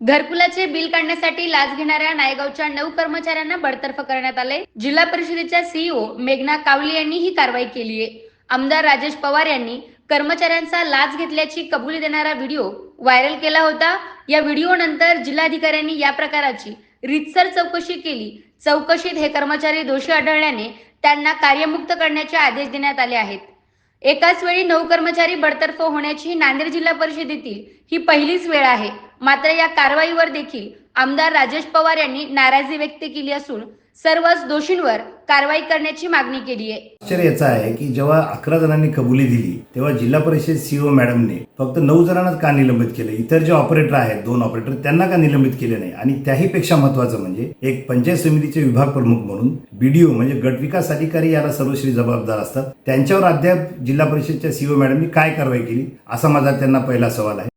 घरकुलाचे bill काढण्यासाठी लाच घेणाऱ्या नायगावच्या नऊ कर्मचाऱ्यांना बडतर्फ करण्यात आले. जिल्हा परिषदेच्या सीईओ मेघना कावली यांनी ही कारवाई केली आहे. आमदार राजेश पवार यांनी कर्मचाऱ्यांचा लाच घेतल्याची कबुली देणारा व्हिडिओ व्हायरल केला होता. या व्हिडिओ नंतर जिल्हाधिकाऱ्यांनी या प्रकाराची रीतसर चौकशी केली. चौकशीत हे कर्मचारी दोषी आढळल्याने त्यांना कार्यमुक्त करण्याचे आदेश देण्यात आले आहेत. एकाच वेळी नऊ कर्मचारी बडतर्फ होण्याची नांदेड जिल्हा परिषदेतील ही पहिलीच वेळ आहे. मात्र या कारवाईवर देखील आमदार राजेश पवार यांनी नाराजी व्यक्त केली असून सर्वच दोषींवर कारवाई करण्याची मागणी केली आहे. आश्चर्य आहे की जेव्हा अकरा जणांनी कबुली दिली तेव्हा जिल्हा परिषद सीओ मॅडमने फक्त नऊ जणांनाच का निलंबित केले? इतर जे ऑपरेटर आहेत दोन ऑपरेटर त्यांना का निलंबित केले नाही? आणि त्याही पेक्षा महत्वाचं म्हणजे एक पंचायत समितीचे विभाग प्रमुख म्हणून बीडीओ म्हणजे गट विकास अधिकारी याला सर्वश्री जबाबदार असतात. त्यांच्यावर अद्याप जिल्हा परिषदच्या सीओ मॅडमनी काय कारवाई केली? असा माझा त्यांना पहिला सवाल आहे.